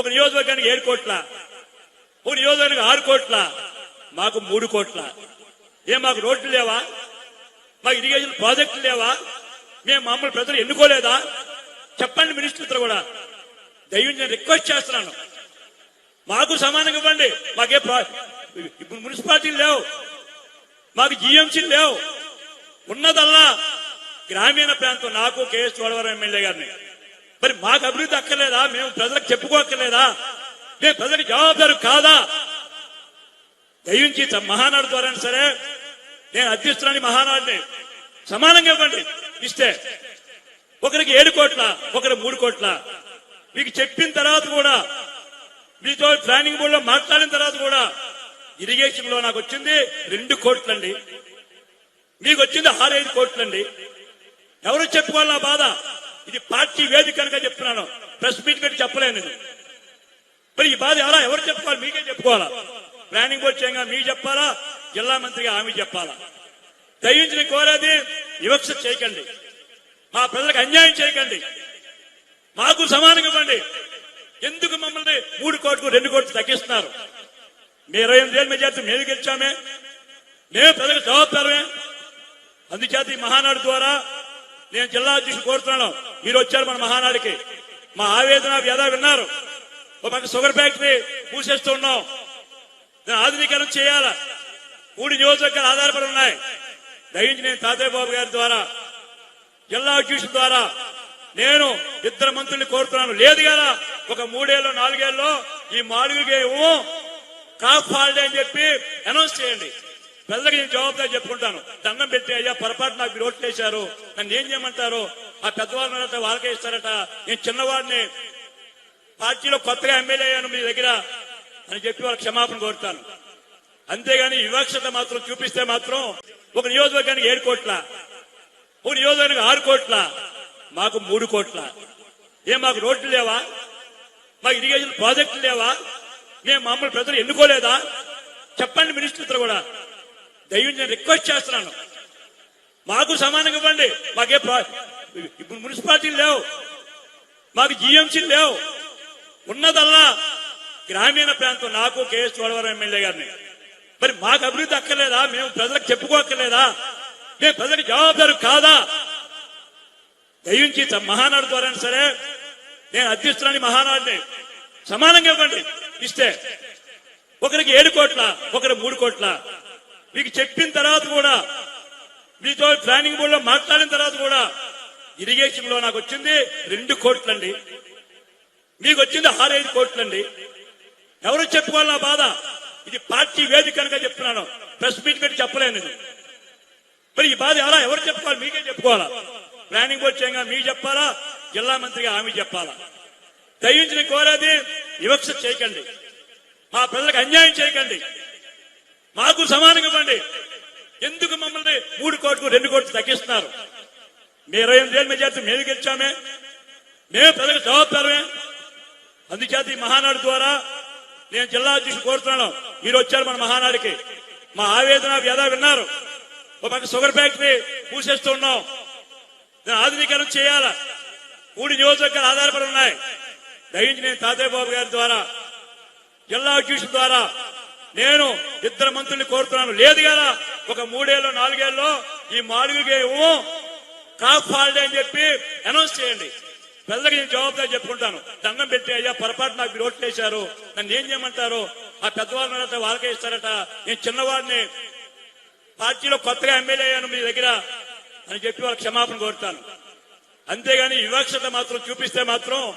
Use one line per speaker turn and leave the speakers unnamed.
ఒక నియోజకవర్గానికి ఏడు కోట్ల ఒక నియోజకవర్గానికి ఆరు కోట్ల మాకు మూడు కోట్ల. ఏం మాకు రోడ్లు లేవా? మాకు ఇరిగేషన్ ప్రాజెక్టులు లేవా? మేము మమ్మల్ని ప్రజలు ఎన్నుకోలేదా? చెప్పండి మినిస్టర్ కూడా. దయ్యం నేను రిక్వెస్ట్ చేస్తున్నాను. మాకు సమానంగా ఇవ్వండి. మాకే ఇప్పుడు మున్సిపాలిటీలు లేవు. మాకు జిఎంసీలు లేవు. ఉన్నదల్లా గ్రామీణ ప్రాంతం నాకు కేఎస్ చోడవరం ఎమ్మెల్యే గారిని. మరి మాకు అభివృద్ధి అక్కర్లేదా? మేము ప్రజలకు చెప్పుకోక్కర్లేదా? మేము ప్రజలకు జవాబుదారు కాదా? దయించి మహానాడు ద్వారా సరే నేను అధ్యక్షురాని మహానాడిని. సమానంగా ఇవ్వండి ఇస్తే. ఒకరికి ఏడు కోట్ల ఒకరు మూడు కోట్ల. మీకు చెప్పిన తర్వాత కూడా మీతో ప్లానింగ్ బోర్డు లో మాట్లాడిన తర్వాత కూడా ఇరిగేషన్లో నాకు వచ్చింది రెండు కోట్లండి. మీకు వచ్చింది ఆరేడు కోట్లండి. ఎవరు చెప్పుకోవాలి నా బాధ? ఇది పార్టీ వేదిక కనుక చెప్తున్నాను. ప్రెస్ మీట్ పెట్టి చెప్పలేను మరి ఈ బాధ ఎలా? ఎవరు చెప్పుకోవాలి? మీకే చెప్పుకోవాలా? ప్లానింగ్ బోర్డు చేయగా మీకు చెప్పాలా? జిల్లా మంత్రిగా ఆమె చెప్పాలా? దయించిన కోరేది వివక్ష చేయకండి. మా ప్రజలకు అన్యాయం చేయకండి. మాకు సమానంగా ఇవ్వండి. ఎందుకు మమ్మల్ని మూడు కోట్లు రెండు కోట్లు తగ్గిస్తున్నారు? మీ ఇరవై ఎనిమిది ఏళ్ళ మెజార్టీ మేము గెలిచామే. మేము ప్రజలకు జవాబుదారమే. అందుచేత ఈ మహానాడు ద్వారా నేను జిల్లా అధ్యక్షుడు కోరుతున్నాను. మీరు వచ్చారు మన మహానాడికి మా ఆవేదన వ్యధ విన్నారు. ఒక పక్క షుగర్ ఫ్యాక్టరీ మూసేస్తూ ఉన్నాం. దాన్ని ఆధునీకరణ చేయాలా? మూడు నియోజకవర్గాలు ఆధారపడి ఉన్నాయి. దయించి నేను తాతయ్య బాబు గారి ద్వారా జిల్లా అధ్యక్షుల ద్వారా నేను ఇద్దరు మంత్రుల్ని కోరుతున్నాను. లేదు కదా ఒక మూడేళ్ళు నాలుగేళ్ళు ఈ మాడుగులకి కాఫ్ హాలిడే అని చెప్పి అనౌన్స్ చేయండి. ప్రజలకు నేను జవాబుదారి చెప్పుకుంటాను. దండం పెట్టి అయ్యా పొరపాటు నాకు మీరు ఓట్లు వేశారు. నన్ను ఏం చేయమంటారు? ఆ పెద్దవాళ్ళు ఉన్నారట వాళ్ళకే ఇస్తారట. నేను చిన్నవాడిని. పార్టీలో కొత్తగా ఎమ్మెల్యే అయ్యాను మీ దగ్గర అని చెప్పి వాళ్ళ క్షమాపణ కోరుతాను. అంతేగాని వివక్షత మాత్రం చూపిస్తే మాత్రం ఒక నియోజకవర్గానికి ఏడు కోట్ల ఒక నియోజకవర్గానికి ఆరు కోట్ల మాకు మూడు కోట్ల. ఏం మాకు రోడ్లు లేవా? మాకు ఇరిగేషన్ ప్రాజెక్టులు లేవా? మేము మామూలు ప్రజలు ఎన్నుకోలేదా? చెప్పండి మినిస్టర్ కూడా. దయ్యం నేను రిక్వెస్ట్ చేస్తున్నాను. మాకు సమానంగా ఇవ్వండి. మాకే ఇప్పుడు మున్సిపాలిటీలు లేవు. మాకు జిఎంసీలు లేవు. ఉన్నదల్లా గ్రామీణ ప్రాంతం నాకు కేఎస్ చోడవరం ఎమ్మెల్యే గారిని. మరి మాకు అభివృద్ధి అక్కర్లేదా? మేము ప్రజలకు చెప్పుకోక్కర్లేదా మేము ప్రజలకు జవాబుదారు కాదా? దయించి మహానాడు ద్వారా సరే నేను అధ్యక్షురాని మహానాడిని సమానంగా ఇవ్వండి. ఇస్తే ఒకరికి ఏడు కోట్ల ఒకరు మూడు కోట్ల. మీకు చెప్పిన తర్వాత కూడా మీతో ప్లానింగ్ బోర్డులో మాట్లాడిన తర్వాత కూడా ఇరిగేషన్లో నాకు వచ్చింది రెండు కోట్లండి. మీకు వచ్చింది ఆరైదు కోట్లండి. ఎవరు చెప్పుకోవాలి నా బాధ? ఇది పార్టీ వేదిక కనుక చెప్తున్నాను. ప్రెస్ మీట్ పెట్టి చెప్పలేను మరి ఈ బాధ ఎలా? ఎవరు చెప్పుకోవాలి? మీకే చెప్పుకోవాలా? ప్లానింగ్ బోర్డ్ చేయంగా మీకు చెప్పాలా? జిల్లా మంత్రిగా ఆమె చెప్పాలా? దయించిన కోరేది వివక్ష చేయకండి. మా ప్రజలకు అన్యాయం చేయకండి. మాకు సమానంగా ఇవ్వండి. ఎందుకు మమ్మల్ని మూడు కోట్లు రెండు కోట్లు తగ్గిస్తున్నారు? మీ ఇరవై ఎనిమిది ఏళ్ళ మెజార్టీ మేము గెలిచామే. మేము ప్రజలకు జవాబుదారమే. అందుచేత ఈ మహానాడు ద్వారా నేను జిల్లా అధ్యక్షుడు కోరుతున్నాను. మీరు వచ్చారు మన మహానాడికి. మా ఆవేదన వ్యధ విన్నారు? ఒక పక్క షుగర్ ఫ్యాక్టరీ పూసేస్తూ ఉన్నాం. దాని ఆధునీకరణ చేయాలా? మూడు నియోజకవర్గాలు ఆధారపడి ఉన్నాయి. దయించి నేను తాతయ్య బాబు గారి ద్వారా జిల్లా అధ్యక్షుడు ద్వారా నేను ఇద్దరు మంత్రుల్ని కోరుతున్నాను. లేదు కదా ఒక మూడేళ్ళు నాలుగేళ్ళు ఈ మాడుగులకి ఏమో హాలిడే అని చెప్పి అనౌన్స్ చేయండి. పెద్దలకు నేను జవాబుదారి చెప్పుకుంటాను. దండం పెట్టి అయ్యా పొరపాటు నాకు మీరు ఓట్లు వేశారు. నన్ను ఏం చేయమంటారు? ఆ పెద్దవాళ్ళ ఉన్నారట వాళ్ళకే ఇస్తారట. నేను చిన్నవాడిని. పార్టీలో కొత్తగా ఎమ్మెల్యే అయ్యాను మీ దగ్గర అని చెప్పి వాళ్ళ క్షమాపణ కోరుతాను. అంతేగాని వివక్షత మాత్రం చూపిస్తే మాత్రం